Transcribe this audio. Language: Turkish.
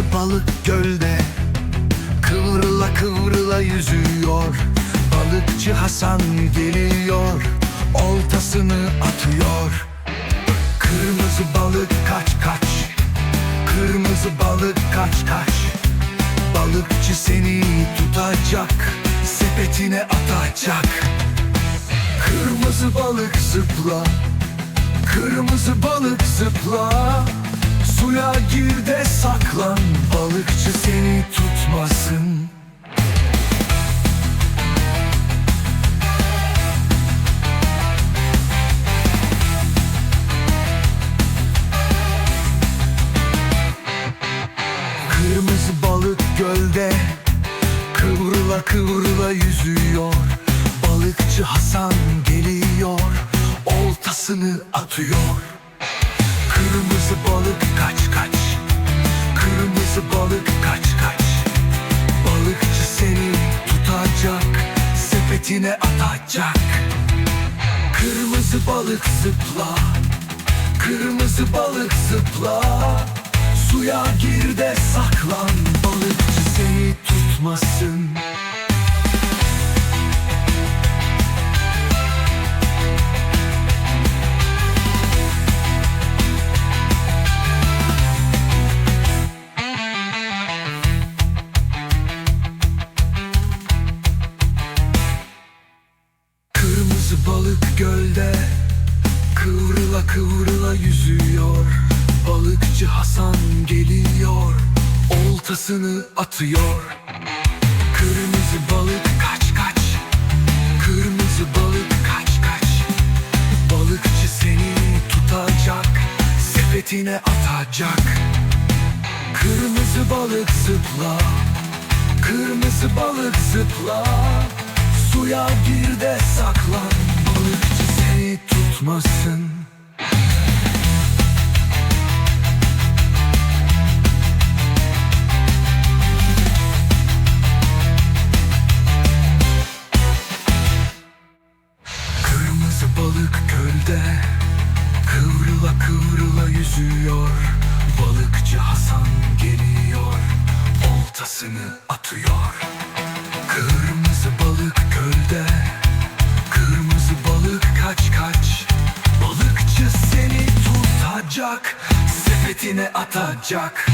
Kırmızı balık gölde Kıvrıla kıvrıla yüzüyor. Balıkçı Hasan geliyor Oltasını atıyor. Kırmızı balık kaç kaç Kırmızı balık kaç kaç. Balıkçı seni tutacak Sepetine atacak. Kırmızı balık zıpla Kırmızı balık zıpla Suya gir de saklan Balıkçı seni tutmasın. Kırmızı balık gölde Kıvrıla kıvrıla yüzüyor. Balıkçı Hasan geliyor Oltasını atıyor Kırmızı balık kaç kaç. Kırmızı balık kaç kaç. Balıkçı seni tutacak Sepetine atacak. Kırmızı balık zıpla Kırmızı balık zıpla. Suya gir de saklan Balıkçı seni tutmasın balık gölde Kıvrıla kıvrıla yüzüyor. Balıkçı Hasan geliyor Oltasını atıyor. Kırmızı balık kaç kaç Kırmızı balık kaç kaç. Balıkçı seni tutacak Sepetine atacak. Kırmızı balık zıpla Kırmızı balık zıpla. Suya gir de saklan seni tutmasın Kırmızı balık gölde Kıvrıla kıvrıla yüzüyor. Balıkçı Hasan geliyor Oltasını atıyor tutacak Sepetine atacak